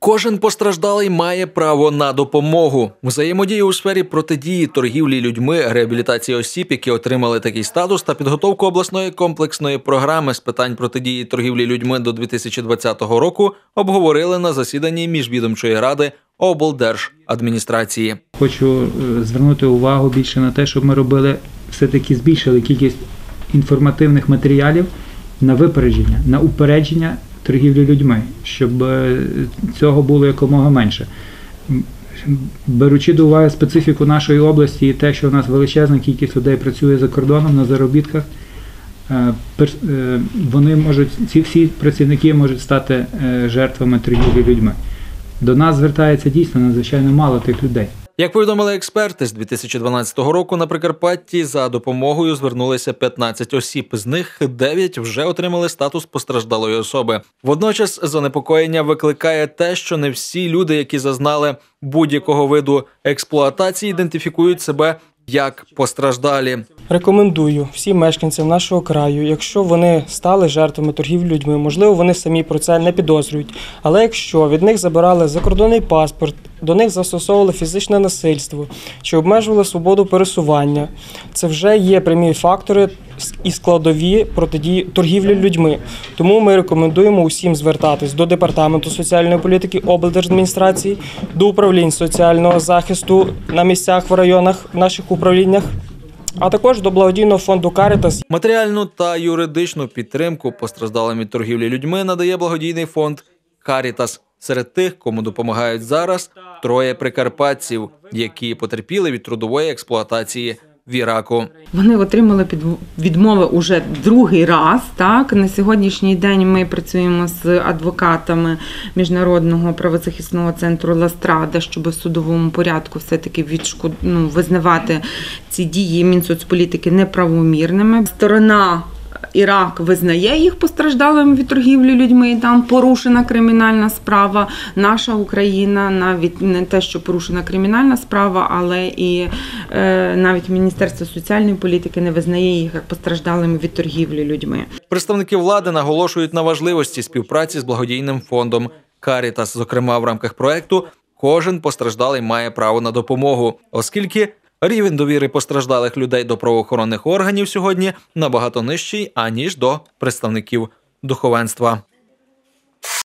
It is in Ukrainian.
Кожен постраждалий має право на допомогу. Взаємодію у сфері протидії торгівлі людьми, реабілітації осіб, які отримали такий статус, та підготовку обласної комплексної програми з питань протидії торгівлі людьми до 2020 року обговорили на засіданні міжвідомчої ради облдержадміністрації. Хочу е, звернути увагу більше на те, щоб ми робили все-таки збільшили кількість інформативних матеріалів на випередження, на упередження торгівлі людьми, щоб е, цього було якомога менше. Беручи до уваги специфіку нашої області і те, що у нас величезна кількість людей працює за кордоном на заробітках, е, е, вони можуть, ці всі працівники можуть стати жертвами торгівлі людьми. До нас звертається дійсно надзвичайно мало тих людей. Як повідомили експерти, з 2012 року на Прикарпатті за допомогою звернулися 15 осіб. З них 9 вже отримали статус постраждалої особи. Водночас занепокоєння викликає те, що не всі люди, які зазнали будь-якого виду експлуатації, ідентифікують себе як постраждалі. Рекомендую всім мешканцям нашого краю, якщо вони стали жертвами торгівлі людьми, можливо, вони самі про це не підозрюють. Але якщо від них забирали закордонний паспорт, до них застосовували фізичне насильство чи обмежували свободу пересування, це вже є прямі фактори і складові протидії торгівлі людьми. Тому ми рекомендуємо усім звертатись до департаменту соціальної політики облдержадміністрації, до управлінь соціального захисту на місцях в районах в наших управліннях а також до благодійного фонду Карітас. Матеріальну та юридичну підтримку постраждалим від торгівлі людьми надає благодійний фонд Карітас. Серед тих, кому допомагають зараз, троє прикарпатців, які потерпіли від трудової експлуатації в Іраку. Вони отримали відмови уже другий раз. Так на сьогоднішній день ми працюємо з адвокатами міжнародного правозахисного центру Ластрада, щоб в судовому порядку все таки відшкод... ну, визнавати ці дії Мінсоцполітики неправомірними. Сторона. Ірак визнає їх постраждалими від торгівлі людьми. Там порушена кримінальна справа. Наша Україна навіть не те, що порушена кримінальна справа, але і е, навіть Міністерство соціальної політики не визнає їх як постраждалими від торгівлі людьми. Представники влади наголошують на важливості співпраці з благодійним фондом Карітас. Зокрема, в рамках проекту кожен постраждалий має право на допомогу, оскільки рівень довіри постраждалих людей до правоохоронних органів сьогодні набагато нижчий аніж до представників духовенства.